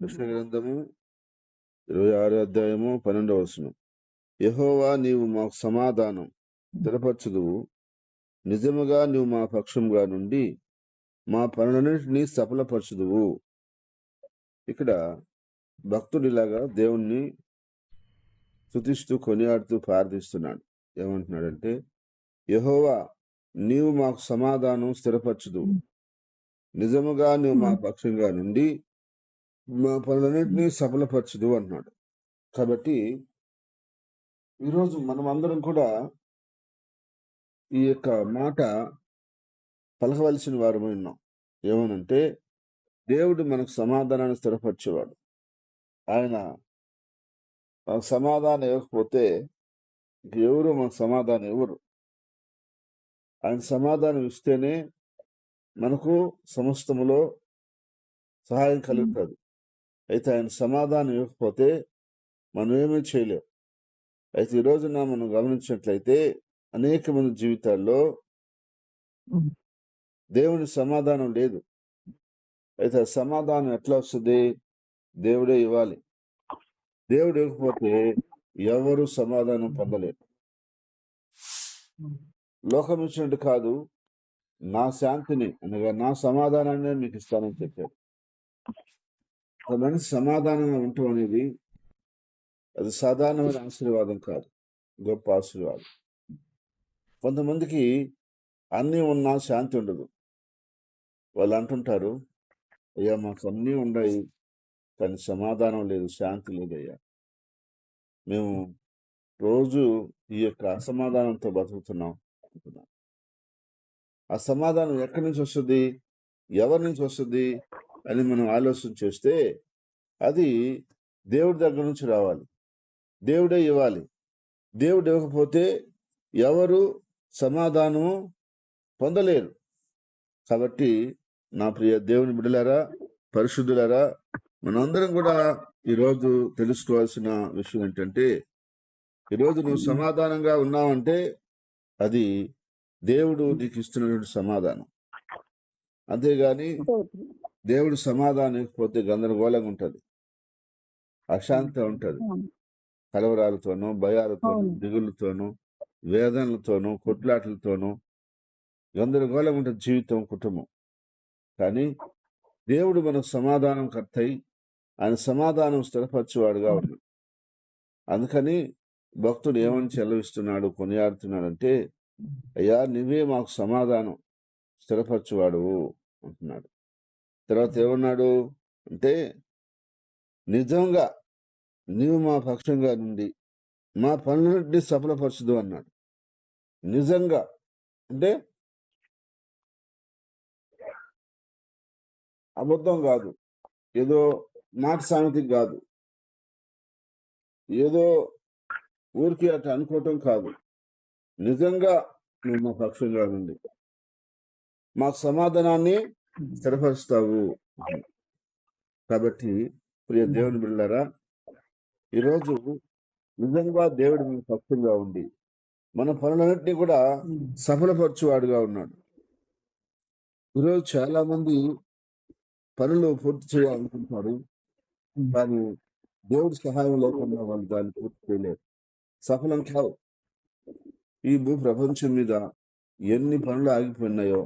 కృష్ణ గ్రంథము ఇరవై ఆరు అధ్యాయము పన్నెండవ వచనం. యెహోవా నీవు మాకు సమాధానం స్థిరపరచుదువు. నిజముగా నీవు మా పక్షంగా నుండి మా పనులన్నింటినీ సఫలపరచుదువు. ఇక్కడ భక్తుడు ఇలాగా దేవుణ్ణి స్తుతిస్తూ కొనియాడుతూ ప్రార్థిస్తున్నాడు. ఏమంటున్నాడంటే యెహోవా నీవు మాకు సమాధానం స్థిరపరచుదువు. నిజముగా నువ్వు మా పక్షంగా నుండి మా పనులన్నింటినీ సఫలపరచదు అన్నాడు. కాబట్టి ఈరోజు మనం అందరం కూడా ఈ యొక్క మాట పలకవలసిన వారమై ఉన్నాం. ఏమనంటే దేవుడు మనకు సమాధానాన్ని స్థిరపరిచేవాడు. ఆయన మనకు సమాధానం ఇవ్వకపోతే ఎవరు మనకు సమాధానం ఇవ్వరు. ఆయన సమాధానం ఇస్తేనే మనకు సమస్తములో సహాయం కలుగుతుంది. అయితే ఆయన సమాధానం ఇవ్వకపోతే మనం ఏమీ చేయలేం. అయితే ఈ రోజున మనం గమనించినట్లయితే అనేక మంది జీవితాల్లో దేవుని సమాధానం లేదు. అయితే ఆ సమాధానం ఎట్లా వస్తుంది? దేవుడే ఇవ్వాలి. దేవుడు ఇవ్వకపోతే ఎవరు సమాధానం పొందలేరు. లోకం ఇచ్చినట్టు కాదు నా శాంతిని అనగా నా సమాధానాన్ని మీకు ఇస్తానని చెప్పాడు. ఒక సమాధానంగా ఉండటం అనేది అది సాధారణమైన ఆశీర్వాదం కాదు గొప్ప ఆశీర్వాదం. కొంతమందికి అన్నీ ఉన్నా శాంతి ఉండదు. వాళ్ళు అంటుంటారు అయ్యా మాకు అన్నీ ఉన్నాయి కానీ సమాధానం లేదు శాంతి లేదయ్యా. మేము రోజు ఈ యొక్క అసమాధానంతో బతుకుతున్నాం అనుకున్నాం ఆ సమాధానం ఎక్కడి నుంచి వస్తుంది? ఎవరి నుంచి వస్తుంది? అని మనం ఆలోచన చేస్తే అది దేవుడి దగ్గర నుంచి రావాలి. దేవుడే ఇవ్వాలి. దేవుడు ఇవ్వకపోతే ఎవరు సమాధానము పొందలేరు. కాబట్టి నా ప్రియ దేవుని బిడలారా పరిశుద్ధులారా మనందరం కూడా ఈరోజు తెలుసుకోవాల్సిన విషయం ఏంటంటే ఈరోజు నువ్వు సమాధానంగా ఉన్నావంటే అది దేవుడు నీకు ఇస్తున్నటువంటి సమాధానం. అంతేగాని దేవుడు సమాధానం ఇవ్వకపోతే గందరగోళంగా ఉంటది. అశాంతి ఉంటది. కలవరాలతోనూ భయాలతోనూ. దిగులతోనూ వేదనలతోనూ కొట్లాటలతోనూ గందరగోళం ఉంటుంది జీవితం కుటుంబం. కానీ దేవుడు మనకు సమాధానం కర్తయి ఆయన సమాధానం స్థిరపరచువాడుగా ఉన్నాడు. అందుకని భక్తుడు ఏమని చెలవిస్తున్నాడు కొనియాడుతున్నాడంటే అయ్యా నువ్వే మాకు సమాధానం స్థిరపరచువాడు అంటున్నాడు. తర్వాత ఏమన్నాడు అంటే నిజంగా నీవు మా పక్షంగా నుండి మా పనులన్నింటినీ సఫలపరచదు అన్నాడు. నిజంగా అంటే అబద్ధం కాదు. ఏదో మాట సామెతి కాదు. ఏదో ఊరికి అట్లా అనుకోవటం కాదు. నిజంగా నువ్వు మా పక్షంగా నుండి మాకు సమాధానాన్ని స్థిరపరుస్తావు. కాబట్టి ప్రియ దేవుని బిళ్ళారా ఈరోజు నిజంగా దేవుడు మీ పక్షంగా ఉండి మన పనులన్నింటినీ కూడా సఫలపరచువాడుగా ఉన్నాడు. ఈరోజు చాలా మంది పనులు పూర్తి చేయాలనుకుంటారు కానీ దేవుడి సహాయం లేకుండా వాళ్ళు దాన్ని పూర్తి చేయలేరు. సఫలం కావు. ఈ భూ ప్రపంచం మీద ఎన్ని పనులు ఆగిపోయినాయో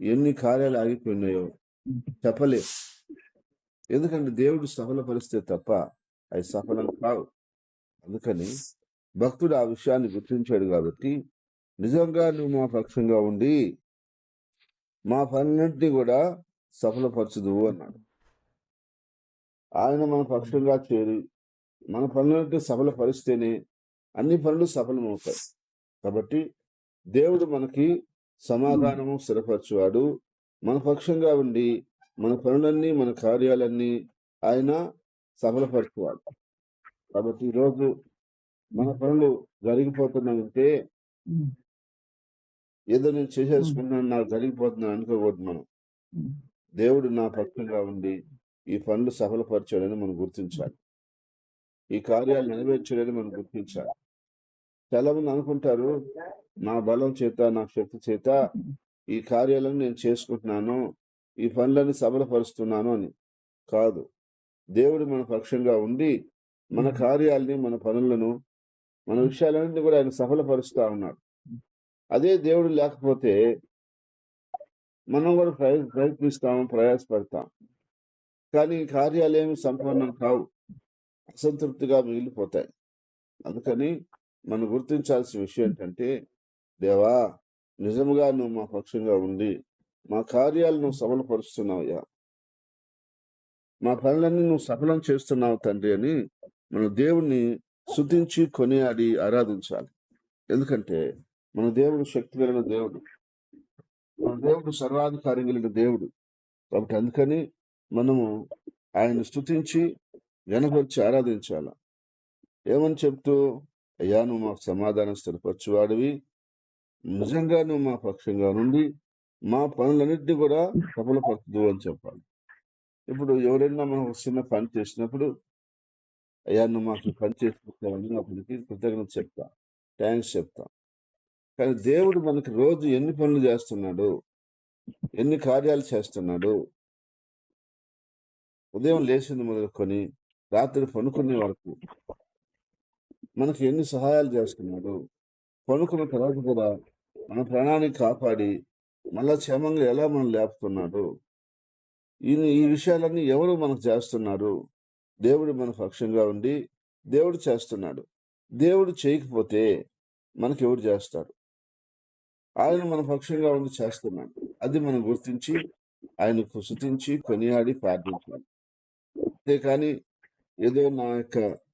ఎన్ని కార్యాలు ఆగిపోయినాయో చెప్పలే. ఎందుకంటే దేవుడు సఫలపరిస్తే తప్ప అవి సఫలం కావు అందుకని భక్తుడు ఆ విషయాన్ని గుర్తించాడు కాబట్టి నిజంగా నువ్వు మా పక్షంగా ఉండి మా పనులన్నింటినీ కూడా సఫలపరచుదువు అన్నాడు. ఆయన మన పక్షంగా చేరి మన పనులన్నింటినీ సఫలపరిస్తేనే అన్ని పనులు సఫలమవుతాయి. కాబట్టి దేవుడు మనకి సమాధానము స్థిరపరచువాడు. మన పక్షంగా ఉండి మన పనులన్నీ మన కార్యాలన్నీ ఆయన సఫలపరచువాడు. కాబట్టి ఈరోజు మన పనులు జరిగిపోతున్నాయంటే ఏదో నేను చేసేసుకున్నాను నాకు జరిగిపోతున్నాను అనుకోకూడదు మనం. దేవుడు నా పక్షంగా ఉండి ఈ పనులు సఫలపరచాడని మనం గుర్తించాలి. ఈ కార్యాలు నెరవేర్చాడని మనం గుర్తించాలి. చాలా మంది అనుకుంటారు నా బలం చేత నా శక్తి చేత ఈ కార్యాలను నేను చేసుకుంటున్నాను ఈ పనులను సఫలపరుస్తున్నాను అని. కాదు. దేవుడు మన పక్షంగా ఉండి మన కార్యాలని మన పనులను మన విషయాలన్నింటినీ కూడా ఆయన సఫలపరుస్తా ఉన్నాడు. అదే దేవుడు లేకపోతే మనం కూడా ప్రయ ప్రయత్నిస్తాం ప్రయాసపడతాం. కానీ ఈ కార్యాలు ఏమి సంపూర్ణం కావు. అసంతృప్తిగా మిగిలిపోతాయి. అందుకని మనం గుర్తించాల్సిన విషయం ఏంటంటే దేవా నిజముగా నువ్వు మా పక్షంగా ఉండి మా కార్యాలు నువ్వు సఫలపరుస్తున్నావయ్యా. మా పనులన్నీ నువ్వు సఫలం చేస్తున్నావు తండ్రి అని మన దేవుణ్ణి శుద్ధించి కొనియాడి ఆరాధించాలి. ఎందుకంటే మన దేవుడు శక్తి కలిగిన దేవుడు. మన దేవుడు సర్వాధికారి కలిగిన దేవుడు. కాబట్టి అందుకని మనము ఆయన స్తుతించి గణపరిచి ఆరాధించాల. ఏమని చెప్తూ అయ్యా నువ్వు మాకు సమాధానం స్థిరపరచువాడివి. నిజంగా నువ్వు మా పక్షంగా నుండి మా పనులన్నింటినీ కూడా సఫలపరచదు అని చెప్పాలి. ఇప్పుడు ఎవరైనా మనం చిన్న పని చేసినప్పుడు అయ్యా నువ్వు మాకు పని చేసుకుంటావని అప్పటికి కృతజ్ఞత చెప్తా థ్యాంక్స్ చెప్తా. కానీ దేవుడు మనకి రోజు ఎన్ని పనులు చేస్తున్నాడు ఎన్ని కార్యాలు చేస్తున్నాడు ఉదయం లేచింది మొదలుకొని రాత్రి పనుకునే వరకు మనకు ఎన్ని సహాయాలు చేస్తున్నాడు? పనుకున్న తర్వాత కూడా మన ప్రాణాన్ని కాపాడి మళ్ళా క్షేమంగా ఎలా మనం లేపుతున్నాడు? ఈ ఈ విషయాలన్నీ ఎవరు మనకు చేస్తున్నారు? దేవుడు మన పక్షంగా ఉండి దేవుడు చేస్తున్నాడు. దేవుడు చేయకపోతే మనకి ఎవరు చేస్తాడు? ఆయన మన పక్షంగా ఉండి చేస్తున్నాడు. అది మనం గుర్తించి ఆయనకు శృతించి కొనియాడి ప్రార్థించాలి. అంతేకాని ఏదో నా యొక్క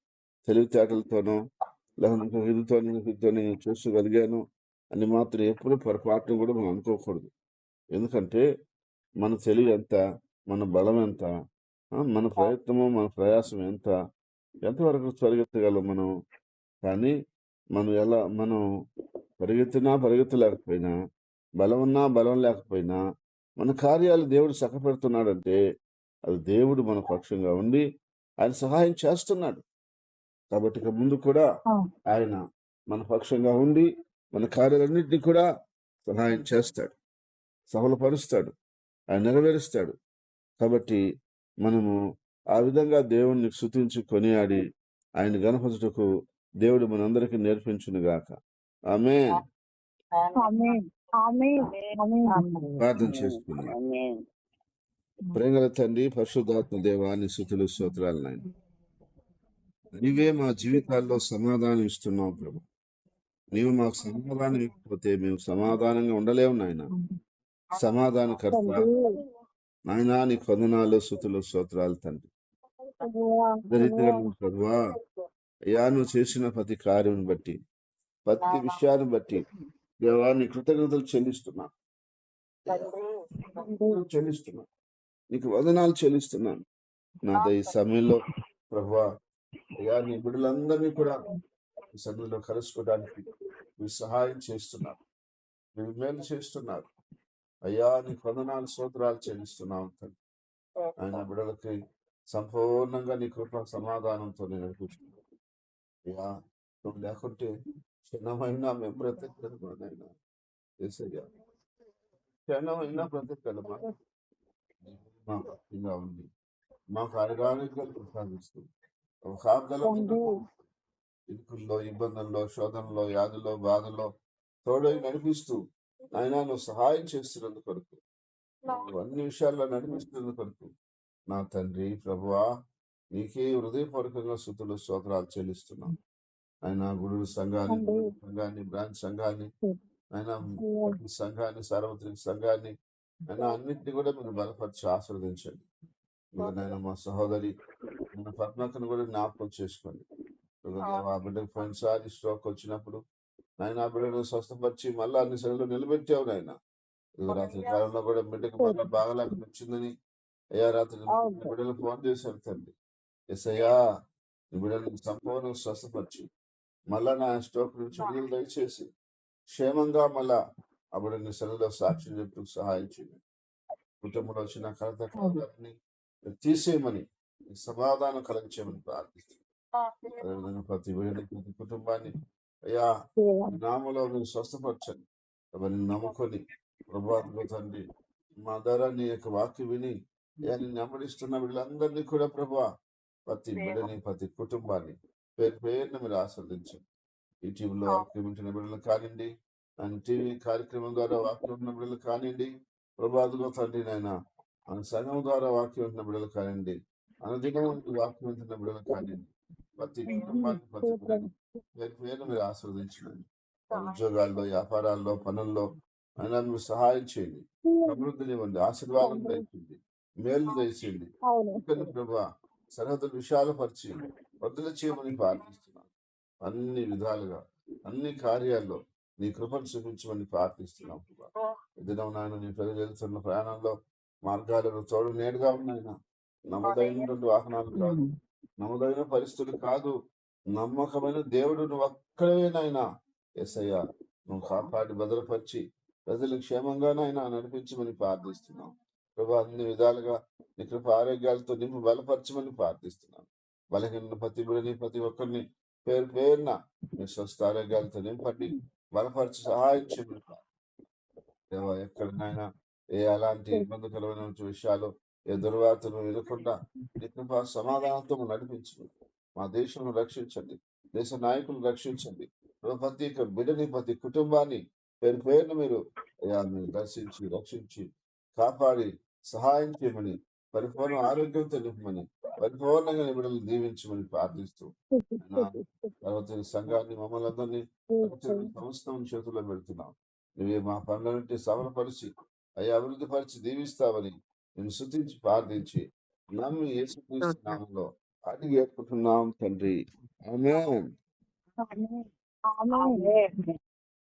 తెలివితేటలతోనో లేకపోతే ఇదితోనో ఇదితో నేను చూసుకోగలిగాను అని మాత్రం ఎప్పుడు పొరపాటును కూడా మనం అనుకోకూడదు. ఎందుకంటే మన తెలివి ఎంత మన బలం ఎంత మన ప్రయత్నము మన ప్రయాసం ఎంత ఎంతవరకు పరిగెత్తగలం మనం? కానీ మనం ఎలా మనం పరిగెత్తినా పరిగెత్తలేకపోయినా బలం ఉన్నా బలం లేకపోయినా మన కార్యాలు దేవుడు సఖపెడుతున్నాడంటే అది దేవుడు మన పక్షంగా ఉండి ఆయన సహాయం చేస్తున్నాడు. కాబట్టి ఇక ముందు కూడా ఆయన మన పక్షంగా ఉండి మన కార్యాలన్నింటినీ కూడా సహాయం చేస్తాడు. సఫలపరుస్తాడు. ఆయన నెరవేరుస్తాడు. కాబట్టి మనము ఆ విధంగా దేవుణ్ణి స్తుతించి కొనియాడి ఆయన గణపతుటకు దేవుడు మనందరికీ నేర్పించును గాక ఆమె ప్రార్థన చేసుకుందాం. ప్రేమల తండ్రి పరిశుద్ధాత్మ దేవాన్ని స్థుతులు స్తోత్రాలు నాయన. నీవే మా జీవితాల్లో సమాధానం ఇస్తున్నావు ప్రభు. నీవు మాకు సమాధానం ఇవ్వకపోతే మేము సమాధానంగా ఉండలేము నాయన. సమాధానకర్త. తండ్రి నాయన నీ కొందనాలు శృతులు స్తోత్రాలు తండ్రి. ప్రభువా, అయ్యా నువ్వు చేసిన ప్రతి కార్యం బట్టి ప్రతి విషయాన్ని బట్టి దేవా నీ కృతజ్ఞతలు చెల్లిస్తున్నా. చెల్లిస్తున్నా. నీకు వదనాలు చెల్లిస్తున్నాను. నా ఈ సమయంలో ప్రభా అయ్యా నీ బిడ్డలందరినీ కూడా ఈ సభ్యుల్లో కలుసుకోవడానికి మీరు సహాయం చేస్తున్నారు. మీరు మేలు చేస్తున్నారు. అయ్యా నీ వందనాలు సోదరాలు చెల్లిస్తున్నాం తండ్రి. ఆయన బిడ్డలకి సంపూర్ణంగా నీ కృప సమాధానంతో నేను నడిపిస్తున్నాను అయ్యా నువ్వు లేకుంటే క్షణమైనా మేము బ్రతకగలమా ఏసయ్యా యేసయ్యా క్షణమైనా బ్రతకగలమా? మా ఉంది మాకు ఆరోగ్యాలు ప్రసాదిస్తుంది ఇరుకుల్లో ఇబ్బందుల్లో శోధనలో వ్యాధుల్లో బాధల్లో తోడై నడిపిస్తూ ఆయన నువ్వు సహాయం చేస్తున్నందు కొరకు అన్ని విషయాల్లో నడిపిస్తున్నందు కొరకు నా తండ్రి ప్రభువా నీకే హృదయపూర్వకంగా స్థుతులు స్తోత్రాలు చెల్లిస్తున్నాం. ఆయన గుడు సంఘాన్ని సంఘాన్ని బ్రాంచ్ సంఘాన్ని ఆయన సంఘాన్ని సార్వత్రిక సంఘాన్ని ఆయన అన్నింటినీ కూడా మీరు బలపరిచి ఆస్వాదించండి నాయన మా సహోదరి మన పద్మకను కూడా జ్ఞాపకం చేసుకోండి. ఆ బిడ్డకు పోయినసారి స్ట్రోక్ వచ్చినప్పుడు నాయన ఆ బిడ్డను స్వస్థపరిచి మళ్ళా అన్ని సెలవులు నిలబెట్టావు నాయన. రాత్రి కాలంలో కూడా బిడ్డకు మళ్ళీ బాగలేక వచ్చిందని అయ్యా రాత్రి. బిడ్డలు ఫోన్ చేశారు తండ్రి ఎస్ అయ్యా బిడ్డను సంపూర్ణ స్వస్థపరిచి మళ్ళా నా స్ట్రోక్ నుంచి విడుదల దయచేసి క్షేమంగా మళ్ళా ఆ బిడ్డని సెలవులో సాక్షి చెప్పు సహాయం చేయండి. కుటుంబంలో వచ్చిన కలత తీసేయమని సమాధానం కలిగించేయమని ప్రార్థిస్తున్నాను అదేవిధంగా ప్రతి వీడిని ప్రతి కుటుంబాన్ని అయ్యా నామలో మీరు స్వస్థపరచండి. అవన్నీ నమ్ముకొని ప్రభాత్మ తండ్రి మా ద్వారా నీ యొక్క వాక్యం విని అయ్యా నిన్ను వెంబడిస్తున్న వీళ్ళందరినీ కూడా ప్రభా ప్రతి బిడ్డని ప్రతి కుటుంబాన్ని పేరు పేరున మీరు ఆస్వాదించండి. యూట్యూబ్లో వాక్యం వింటున్న బిడ్డలు కానివ్వండి ఆయన టీవీ కార్యక్రమం ద్వారా వాక్యం వింటున్న బిడ్డలు కానివ్వండి ప్రభాతుగా తండ్రి నాయన సంఘం ద్వారా వాక్యం వింటున్న బిడ్డలు కానివ్వండి అనుదినం వాక్యం వింటున్న బిడ్డలు కానివ్వండి ప్రతి కుటుంబాన్ని ప్రతి పేరు పేరున మీరు ఆస్వాదించండి ఉద్యోగాల్లో వ్యాపారాల్లో పనుల్లో అయినా మీరు సహాయం చేయండి. సమృద్ధినివ్వండి ఆశీర్వాదం దయచేయండి. మేలు దయచేయండి. ఇక్కడ ప్రభా సరిహద్దులు విశాల పరిచి వద్దుల చేయమని ప్రార్థిస్తున్నాను. అన్ని విధాలుగా అన్ని కార్యాల్లో నీ కృపను చూపించమని ప్రార్థిస్తున్నాం ప్రభా. నాయన నీ ప్రజలు వెళ్తున్న ప్రయాణంలో మార్గాలను తోడు నేడుగా ఉన్నాయన నమ్మదైనటువంటి వాహనాలు కాదు. నమ్మదైన పరిస్థితులు కాదు. నమ్మకమైన దేవుడు నువ్వు ఒక్కడేనైనా ఎస్ఐయా నువ్వు కాపాడి భద్రపరిచి ప్రజలు క్షేమంగానైనా నడిపించమని ప్రార్థిస్తున్నాం. ప్రభా అన్ని విధాలుగా నీ కృప ఆరోగ్యాలతో నింపు బలపరచమని ప్రార్థిస్తున్నాను బలహీన ప్రతి బిడ్డని ప్రతి ఒక్కరిని పేరు పేరున మీ స్వస్థ ఆరోగ్యాలతో నింపండి. బలపరిచి సహాయం చేయమని ఎక్కడినైనా ఏ అలాంటి ఇబ్బందికరమైన విషయాలు ఏ దుర్వార్తలు వినకుండా నీ కృప సమాధానంతో నడిపించు. మా దేశం రక్షించండి. దేశ నాయకులు రక్షించండి. ప్రతి ఒక్క బిడ్డని ప్రతి కుటుంబాన్ని పేరు పేరున మీరు అయ్యా మీరు దర్శించి రక్షించి కాపాడి సహాయం చేయమని పరిపూర్ణ ఆరోగ్యంతో నింపమని పరిపూర్ణంగా నీ బిడ్డలు దీవించమని ప్రార్థిస్తూ తర్వాత సంఘాన్ని మమ్మల్ని అందరినీ సంస్థం చేతుల్లో పెడుతున్నాం. నువ్వే మా పనులన్నింటి సఫలపరిచి అయ్యా అభివృద్ధి పరిచి దీవిస్తావని నేను శుద్ధించి ప్రార్థించి నమ్మి యేసుక్రీస్తు నామంలో అడిగి ఏర్పుతున్నాం తండ్రి. ఆమేన్.